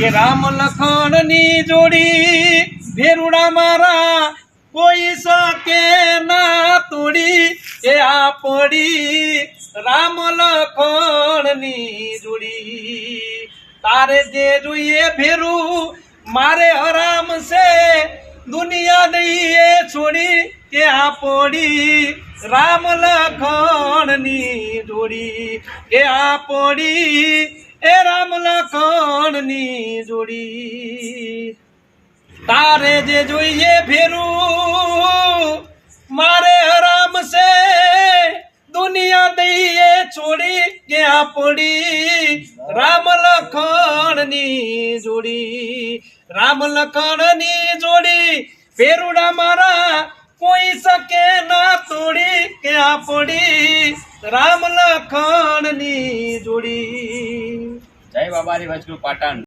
કે રામ લખણની જોડી ભેરુડા મારા કોઈ શકે ના તોડી. એ આપડી રામ લખણની જોડી. તારે જે જોઈએ ભેરું, મારે હરામ છે, દુનિયા દઈએ છોડી. કે આપડી રામ લખણની જોડી કે આપડી એ રામ લખણની જોડી તારે જે જોઈએ ફેરું મારે હરામ છે. દુનિયા દઈએ છોડી કે પડી. રામ લખણની જોડી, રામ લખણની જોડી. ફેરુડા મારા કોઈ શકે ના તોડી કે પડી. રામ લખણની જોડી. જય બાબારી વચનું પાટણ.